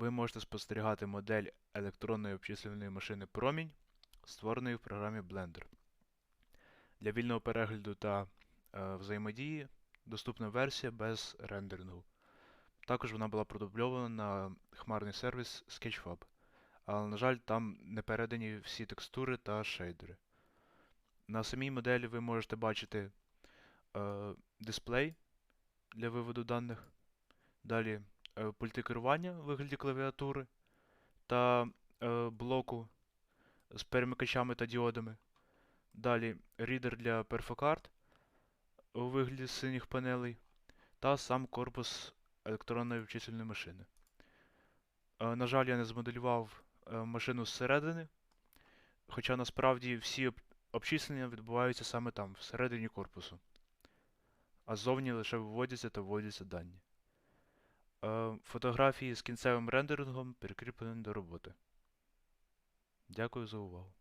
ви можете спостерігати модель електронної обчислювальної машини Промінь, створеної в програмі Blender. Для вільного перегляду та е, взаємодії доступна версія без рендерингу. Також вона була продубльована на хмарний сервіс Sketchfab, але, на жаль, там не передані всі текстури та шейдери. На самій моделі ви можете бачити е, дисплей для виводу даних, далі пульти керування у вигляді клавіатури та е, блоку з перемикачами та діодами. Далі рідер для перфокарт у вигляді синіх панелей та сам корпус електронної вчительної машини. Е, На жаль, я не змоделював е, машину зсередини, хоча насправді всі об- обчислення відбуваються саме там, всередині корпусу. А ззовні лише виводяться та вводяться дані. Е, Фотографії з кінцевим рендерингом прикріплені до роботи. Дякую за увагу.